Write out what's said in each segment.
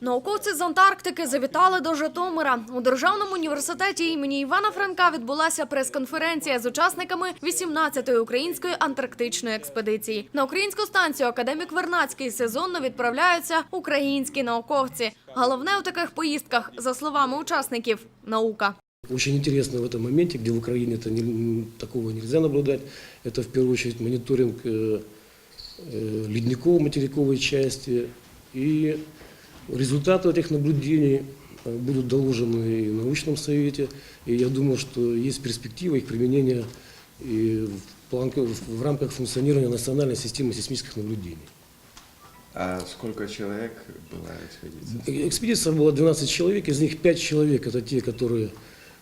Науковці з Антарктики завітали до Житомира. У Державному університеті імені Івана Франка відбулася прес-конференція з учасниками 18-ї української антарктичної експедиції. На українську станцію академік Вернацький сезонно відправляються українські науковці. Головне у таких поїздках, за словами учасників, наука. Очень интересно в этом моменте, где в Украине это не- такого нельзя наблюдать, это в первую очередь мониторинг э, э, ледниковой материковой части. И результаты этих наблюдений э, будут доложены и в научном совете. И я думаю, что есть перспектива их применения и в, план- в рамках функционирования национальной системы сейсмических наблюдений. А сколько человек была экспедиция? Э, Экспедиция была 12 человек, из них 5 человек это те, которые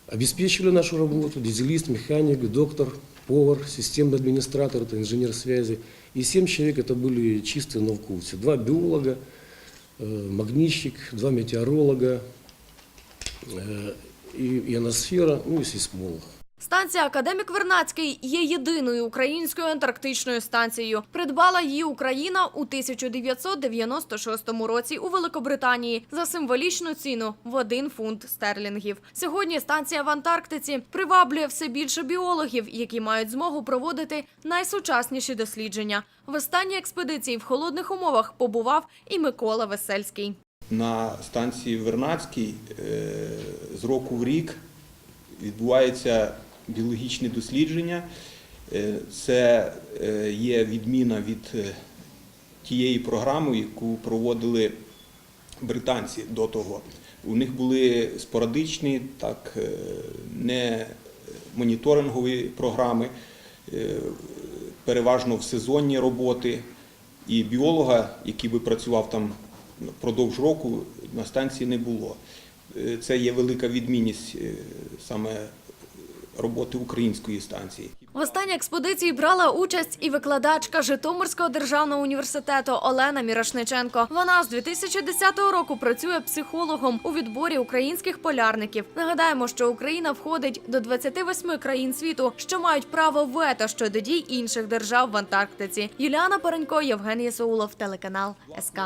обеспечивали нашу работу, дизелист, механик, доктор, повар, системный администратор, это инженер связи. И 7 человек это были чистые науковцы. Два биолога, э, магнитчик, два метеоролога, э, ионосфера, ну и сейсмолог. Станція Академік Вернацький є єдиною українською антарктичною станцією. Придбала її Україна у 1996 році у Великобританії за символічну ціну в 1 фунт стерлінгів. Сьогодні станція в Антарктиці приваблює все більше біологів, які мають змогу проводити найсучасніші дослідження. В останній експедиції в холодних умовах побував і Микола Весельський. На станції Вернадській е, з року в рік відбувається біологічне дослідження. Е, Це е, є відміна від е, тієї програми, яку проводили британці до того. У них були спорадичні, так, не моніторингові програми, переважно в сезонні роботи. І біолога, який би працював там впродовж року, на станції не було. Це є велика відмінність саме роботи української станції. В останній експедиції брала участь і викладачка Житомирського державного університету Олена Мірошниченко. Вона з 2010 року працює психологом у відборі українських полярників. Нагадаємо, що Україна входить до 28 країн світу, що мають право вето щодо дій інших держав в Антарктиці. Юліана Паренько, Євген Єсоулов, телеканал СК.